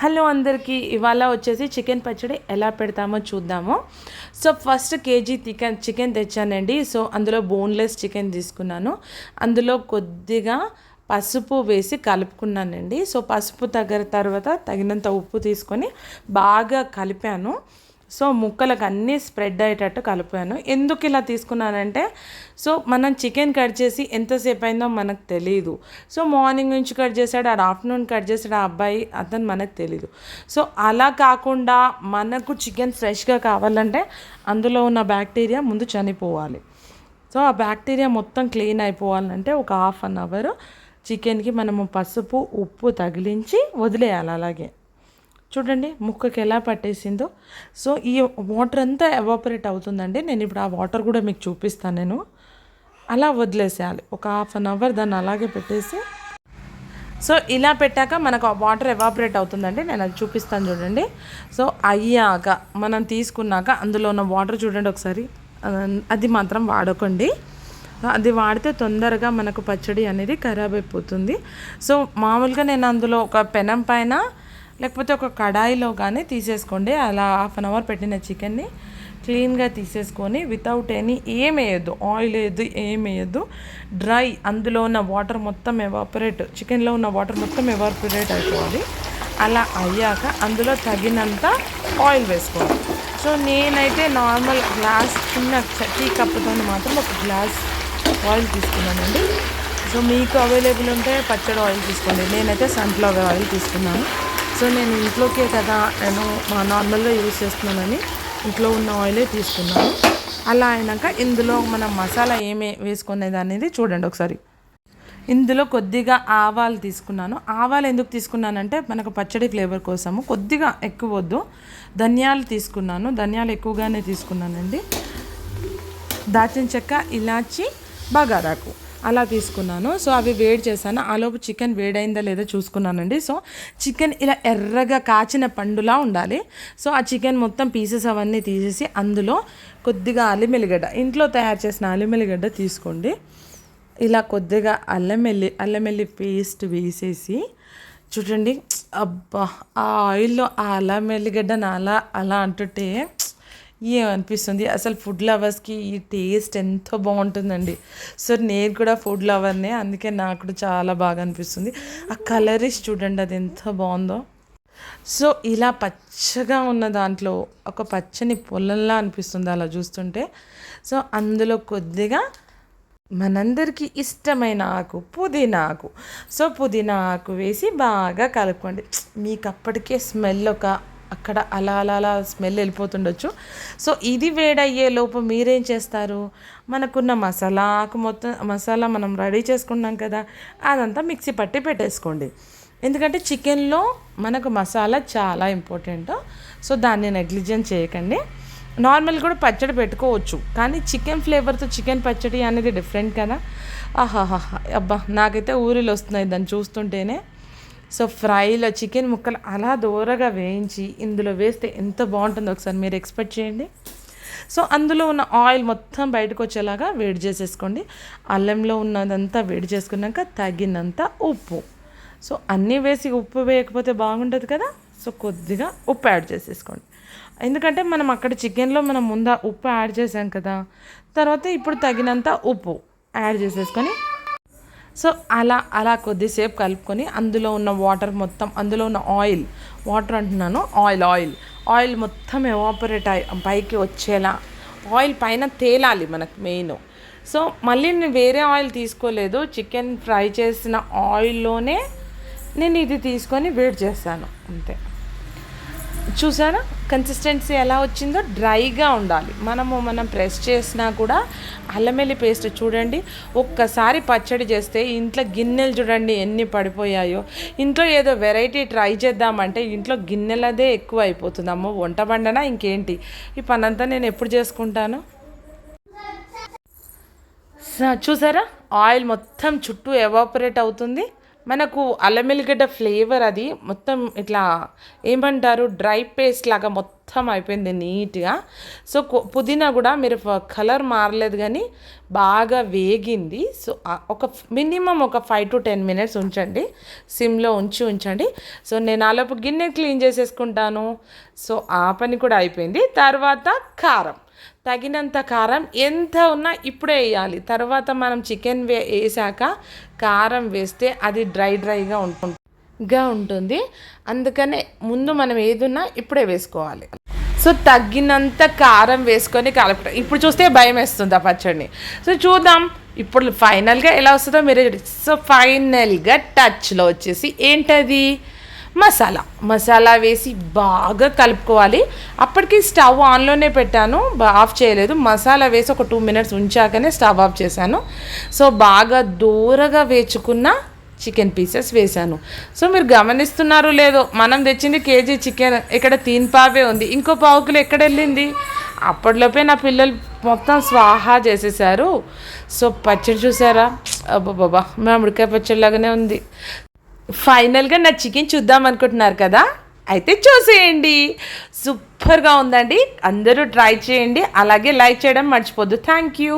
Hello అందరికీ ఇవాళ వచ్చేసి చికెన్ పచ్చడి ఎలా పెడతామో చూద్దాము. So first KG chicken chicken తెచ్చానండి. So అందులో బోన్లెస్ చికెన్ తీసుకున్నాను. అందులో కొద్దిగా పసుపు వేసి కలుపుకున్నానండి. సో పసుపు తగ్గ తర్వాత తగినంత ఉప్పు తీసుకొని బాగా కలిపాను. సో ముక్కలకు అన్నీ స్ప్రెడ్ అయ్యేటట్టు కలిపాను. ఎందుకు ఇలా తీసుకున్నానంటే సో మనం చికెన్ కట్ చేసి ఎంతసేపు అయిందో మనకు తెలియదు సో మార్నింగ్ నుంచి కట్ చేశాడు ఆడ ఆఫ్టర్నూన్ కట్ చేశాడు ఆ అబ్బాయి అతను మనకు తెలియదు సో అలా కాకుండా మనకు చికెన్ ఫ్రెష్గా కావాలంటే అందులో ఉన్న బ్యాక్టీరియా ముందు చనిపోవాలి. సో ఆ బ్యాక్టీరియా మొత్తం క్లీన్ అయిపోవాలంటే ఒక హాఫ్ అన్ అవర్ చికెన్కి మనము పసుపు ఉప్పు తగిలించి వదిలేయాలి అలాగే. చూడండి ముక్కకి ఎలా పట్టేసిందో. సో ఈ వాటర్ అంతా ఎవాపరేట్ అవుతుందండి. నేను ఇప్పుడు ఆ వాటర్ కూడా మీకు చూపిస్తాను నేను. అలా వదిలేసేయాలి. ఒక హాఫ్ అన్ అవర్ దాన్ని అలాగే పెట్టేసి. సో ఇలా పెట్టాక మనకు ఆ వాటర్ ఎవాపరేట్ అవుతుందండి. నేను అది చూపిస్తాను చూడండి. సో అయ్యాక మనం తీసుకున్నాక అందులో ఉన్న వాటర్ చూడండి ఒకసారి. అది మాత్రం వాడకండి. అది వాడితే తొందరగా మనకు పచ్చడి అనేది ఖరాబ్ అయిపోతుంది. సో మామూలుగా నేను అందులో ఒక పెనం పైన లేకపోతే ఒక కడాయిలో కానీ తీసేసుకోండి. అలా హాఫ్ అన్ అవర్ పెట్టిన చికెన్ని క్లీన్గా తీసేసుకొని వితౌట్ ఎనీ ఏం వేయద్దు. ఆయిల్ వేయద్దు ఏం వేయద్దు. డ్రై అందులో ఉన్న వాటర్ మొత్తం ఎవాపరేట్ చికెన్లో ఉన్న వాటర్ మొత్తం ఎవాపరేట్ అయిపోవాలి. అలా అయ్యాక అందులో తగినంత ఆయిల్ వేసుకోవాలి. సో నేనైతే నార్మల్ గ్లాస్ చిన్న టీ కప్పుతో మాత్రం ఒక గ్లాస్ ఆయిల్ తీసుకున్నానండి. సో మీకు అవైలబుల్ ఉంటే పచ్చడి ఆయిల్ తీసుకోండి. నేనైతే సన్ఫ్లవర్ ఆయిల్ తీసుకున్నాను. సో నేను ఇంట్లోకే కదా నేను నార్మల్గా యూజ్ చేస్తున్నానని ఇంట్లో ఉన్న ఆయిలే తీసుకున్నాను. అలా అయినాక ఇందులో మనం మసాలా ఏమే వేసుకునేది అనేది చూడండి ఒకసారి. ఇందులో కొద్దిగా ఆవాలు తీసుకున్నాను. ఆవాలు ఎందుకు తీసుకున్నానంటే మనకు పచ్చడి ఫ్లేవర్ కోసము. కొద్దిగా ఎక్కువ వద్దు. ధనియాలు తీసుకున్నాను. ధనియాలు ఎక్కువగానే తీసుకున్నానండి. దాచిన చెక్క ఇలాచి బగారాకు. అలా తీసుకున్నాను. సో అవి వేడి చేశాను. ఆలోపు చికెన్ వేడైందా లేదా చూసుకున్నానండి. సో చికెన్ ఇలా ఎర్రగా కాచిన పండులా ఉండాలి. సో ఆ చికెన్ మొత్తం పీసెస్ అవన్నీ తీసేసి అందులో కొద్దిగా అల్లిమెల్లిగడ్డ ఇంట్లో తయారు చేసిన అల్లిమెల్లిగడ్డ తీసుకోండి. ఇలా కొద్దిగా అల్లం వెల్లి పేస్ట్ వేసేసి చూడండి. అబ్బా ఆ ఆయిల్లో ఆ అల్లం వెల్లిగడ్డను అలా అలా అంటుంటే ఏమనిపిస్తుంది? అసలు ఫుడ్ లవర్స్కి ఈ టేస్ట్ ఎంతో బాగుంటుందండి. సో నేను కూడా ఫుడ్ లవర్నే అందుకే నాకు కూడా చాలా బాగా అనిపిస్తుంది. ఆ కలరిష్ చూడండి అది ఎంత బాగుందో. సో ఇలా పచ్చగా ఉన్న దాంట్లో ఒక పచ్చని పొలంలా అనిపిస్తుంది అలా చూస్తుంటే. సో అందులో కొద్దిగా మనందరికీ ఇష్టమైన ఆకు పుదీనా ఆకు. సో పుదీనా ఆకు వేసి బాగా కలుపుకోండి. మీకు అప్పటికే స్మెల్ ఒక అక్కడ అలా అలా అలా స్మెల్ వెళ్ళిపోతుండొచ్చు. సో ఇది వేడయ్యే లోపు మీరేం చేస్తారు? మనకున్న మసాలా ఆకు మొత్తం మసాలా మనం రెడీ చేసుకున్నాం కదా అదంతా మిక్సీ పట్టి పెట్టేసుకోండి. ఎందుకంటే చికెన్లో మనకు మసాలా చాలా ఇంపార్టెంట్. సో దాన్ని నెగ్లిజెంట్ చేయకండి. నార్మల్ కూడా పచ్చడి పెట్టుకోవచ్చు కానీ చికెన్ ఫ్లేవర్తో చికెన్ పచ్చడి అనేది డిఫరెంట్ కదా. ఆహాహా అబ్బా నాకైతే ఊరిలో వస్తున్నాయి దాన్ని చూస్తుంటేనే. సో ఫ్రైలో చికెన్ ముక్కలు అలా దూరగా వేయించి ఇందులో వేస్తే ఎంత బాగుంటుందో ఒకసారి మీరు ఎక్స్పెక్ట్ చేయండి. సో అందులో ఉన్న ఆయిల్ మొత్తం బయటకు వచ్చేలాగా వేడి చేసేసుకోండి. అల్లంలో ఉన్నదంతా వేడి చేసుకున్నాక తగినంత ఉప్పు. సో అన్నీ వేసి ఉప్పు వేయకపోతే బాగుంటుంది కదా? సో కొద్దిగా ఉప్పు యాడ్ చేసేసుకోండి. ఎందుకంటే మనం అక్కడ చికెన్లో మనం ముందా ఉప్పు యాడ్ చేసాం కదా? తర్వాత ఇప్పుడు తగినంత ఉప్పు యాడ్ చేసేసుకొని సో అలా అలా కొద్దిసేపు కలుపుకొని అందులో ఉన్న వాటర్ మొత్తం అందులో ఉన్న ఆయిల్ వాటర్ అంటున్నాను ఆయిల్ ఆయిల్ ఆయిల్ మొత్తం ఎవాపరేట్ అయి పైకి వచ్చేలా ఆయిల్ పైన తేలాలి మనకు మెయిన్. సో మళ్ళీ నేను వేరే ఆయిల్ తీసుకోలేదు చికెన్ ఫ్రై చేసిన ఆయిల్లోనే నేను ఇది తీసుకొని వేడి చేస్తాను అంతే. చూసారా? కన్సిస్టెన్సీ ఎలా వచ్చిందో డ్రైగా ఉండాలి. మనము మనం ప్రెస్ చేసినా కూడా అల్లమెల్లి పేస్ట్ చూడండి. ఒక్కసారి పచ్చడి చేస్తే ఇంట్లో గిన్నెలు చూడండి ఎన్ని పడిపోయాయో. ఇంట్లో ఏదో వెరైటీ ట్రై చేద్దామంటే ఇంట్లో గిన్నెలదే ఎక్కువ అయిపోతుంది. అమ్మ వంట వండనా ఇంకేంటి? ఈ పనంతా నేను ఎప్పుడు చేసుకుంటాను? చూసారా? ఆయిల్ మొత్తం చుట్టూ ఎవాపరేట్ అవుతుంది. మనకు అల్లం వెల్లిగడ్డ ఫ్లేవర్ అది మొత్తం ఇట్లా ఏమంటారు డ్రై పేస్ట్ లాగా మొత్తం అయిపోయింది నీట్గా. సో పుదీనా కూడా మీరు కలర్ మారలేదు కానీ బాగా వేగింది. సో ఒక మినిమం ఒక ఫైవ్ టు టెన్ మినిట్స్ ఉంచండి. సిమ్లో ఉంచి ఉంచండి. సో నేను ఆలోపు గిన్నె క్లీన్ చేసేసుకుంటాను. సో ఆ పని కూడా అయిపోయింది. తర్వాత కారం. తగినంత కారం ఎంత ఉన్నా ఇప్పుడే వేయాలి. తర్వాత మనం చికెన్ వే వేసాక కారం వేస్తే అది డ్రై డ్రైగా ఉంటుందిగా ఉంటుంది. అందుకనే ముందు మనం ఏదున్నా ఇప్పుడే వేసుకోవాలి. సో తగ్గినంత కారం వేసుకొని కలుపుతాం. ఇప్పుడు చూస్తే భయం వేస్తుంది ఆ పచ్చడిని. సో చూద్దాం. ఇప్పుడు ఫైనల్గా ఎలా వస్తుందో మీరే సో ఫైనల్గా టచ్లో వచ్చేసి ఏంటది? మసాలా. మసాలా వేసి బాగా కలుపుకోవాలి. అప్పటికి స్టవ్ ఆన్లోనే పెట్టాను. ఆఫ్ చేయలేదు. మసాలా వేసి ఒక టూ మినిట్స్ ఉంచాకనే స్టవ్ ఆఫ్ చేశాను. సో బాగా దూరగా వేచుకున్న చికెన్ పీసెస్ వేశాను. సో మీరు గమనిస్తున్నారు లేదో మనం తెచ్చింది కేజీ చికెన్ ఇక్కడ తీన్ పావే ఉంది. ఇంకో పావు కిలో ఎక్కడ వెళ్ళింది? అప్పట్లోపే నా పిల్లలు మొత్తం స్వాహా చేసేసారు సో పచ్చడి చూసారా? అబ్బాబాబా మామిడికాయ పచ్చడి లాగానే ఉంది. ఫైనల్గా నా చికెన్ చూద్దాం అనుకుంటున్నారు కదా? అయితే చూసేయండి. సూపర్గా ఉందండి. అందరూ ట్రై చేయండి. అలాగే లైక్ చేయడం మర్చిపోద్దు. Thank you.